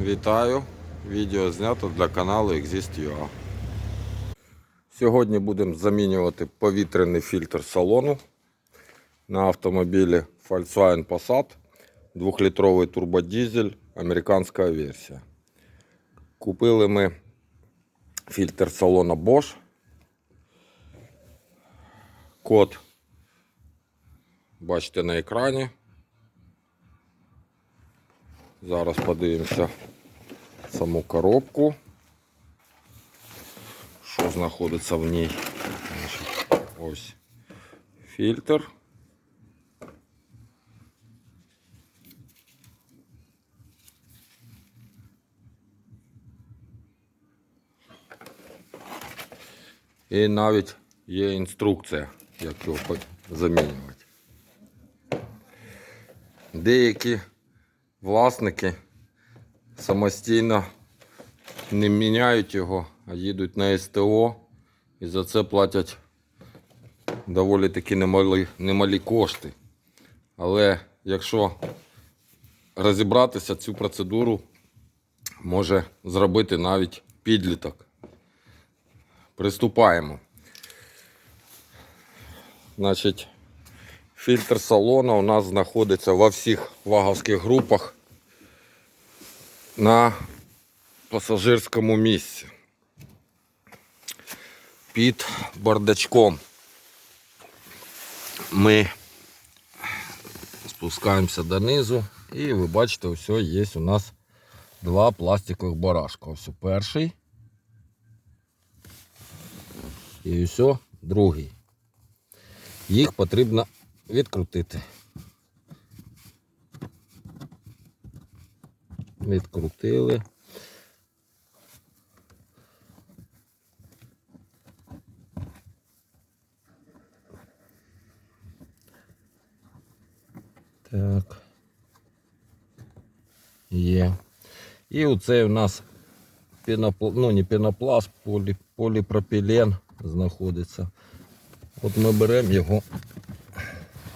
Вітаю! Відео знято для каналу Exist.ua. Сьогодні будемо замінювати повітряний фільтр салону на автомобілі Volkswagen Passat 2-літровий турбодизель, американська версія. Купили ми фільтр салона Bosch. Код бачите на екрані. Зараз подивимося саму коробку. Що знаходиться в ній? Ось фільтр. І навіть є інструкція, як його замінювати. Деякі власники самостійно не міняють його, а їдуть на СТО і за це платять доволі таки немалі, немалі кошти. Але якщо розібратися цю процедуру, може зробити навіть підліток. Приступаємо. Значить, фільтр салона у нас знаходиться во всіх ваговських групах на пасажирському місці. Під бардачком ми спускаємося донизу і ви бачите, ось є у нас два пластикових барашка. Ось перший і ось другий. Їх потрібно відкрутити. Відкрутили. Так. Є. І оцей у нас пенопл... ну не пенопласт, полі... поліпропілен знаходиться. От ми беремо його,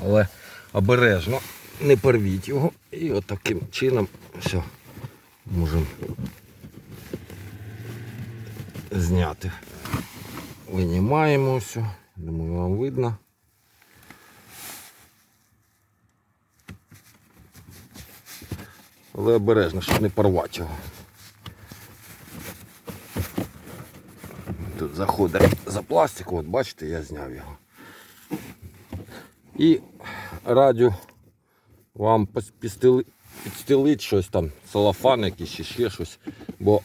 але обережно, не порвіть його. І от чином все можемо зняти. Винімаємо все. Думаю, вам видно. Але обережно, щоб не порвати його. Тут заходить за пластик, от бачите, я зняв його. І радю вам підстели- підстелити щось там, целофан якийсь чи ще щось. Бо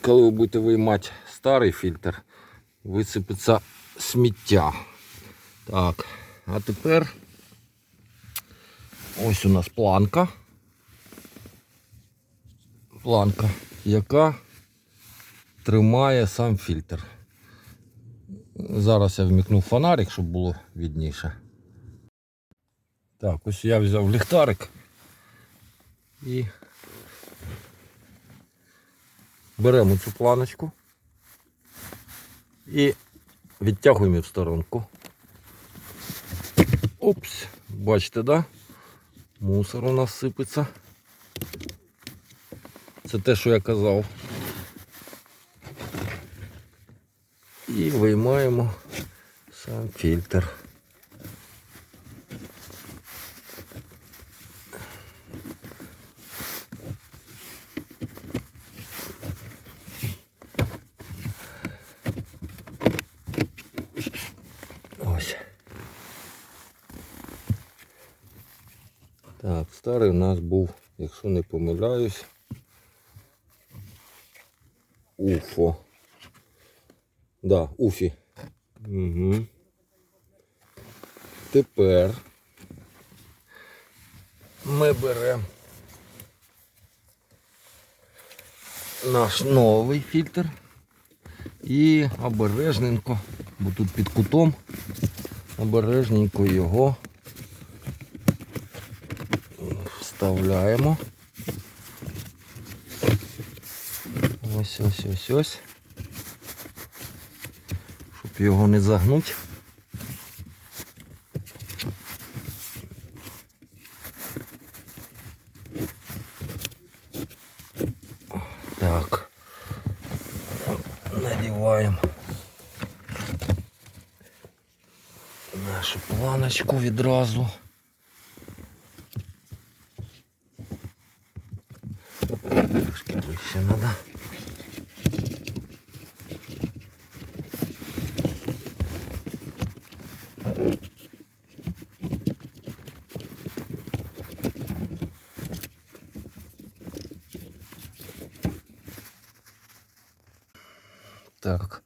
коли ви будете виймати старий фільтр, висипеться сміття. Так, а тепер ось у нас планка. Планка, яка тримає сам фільтр. Зараз я вмікну фонарик, щоб було відніше. Так, ось я взяв ліхтарик і беремо цю планочку і відтягуємо її в сторонку. Опс, бачите, да? Мусор у нас сипеться. Це те, що я казав. І виймаємо сам фільтр. Старий у нас був, якщо не помиляюсь, Уфо. Да, Уфі. Угу. Тепер ми беремо наш новий фільтр і обережненько, бо тут під кутом, обережненько його вставляємо. Ось ось ось ось. Щоб його не загнути. Так. Надіваємо нашу планочку відразу. Трошки ближче треба. Так.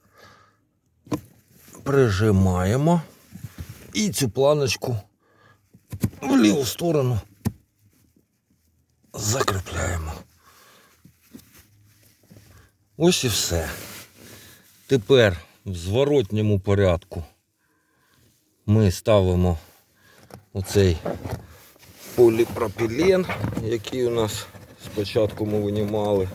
Прижимаємо і цю планочку в ліву сторону закріпляємо. Ось і все. Тепер в зворотньому порядку ми ставимо оцей поліпропілен, який у нас спочатку ми винімали.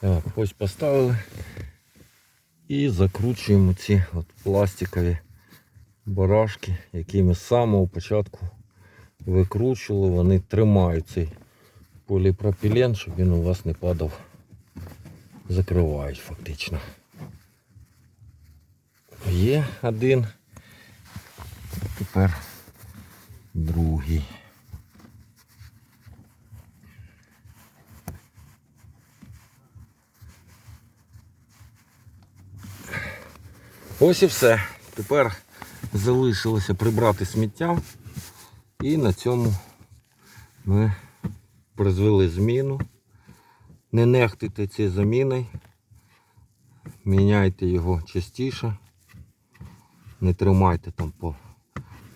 Так, ось поставили і закручуємо ці от пластикові барашки, які ми з самого початку викручували. Вони тримають цей поліпропілен, щоб він у вас не падав. Закривають фактично. Є один. Тепер другий. Ось і все. Тепер залишилося прибрати сміття. І на цьому ми призвели зміну. Не нехтуйте цією заміною. Міняйте його частіше. Не тримайте там по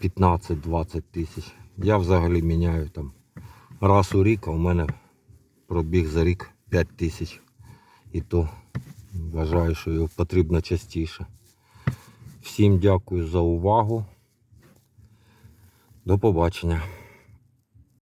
15-20 тисяч. Я взагалі міняю там раз у рік, а у мене пробіг за рік 5 тисяч. І то вважаю, що його потрібно частіше. Всім дякую за увагу. До побачення.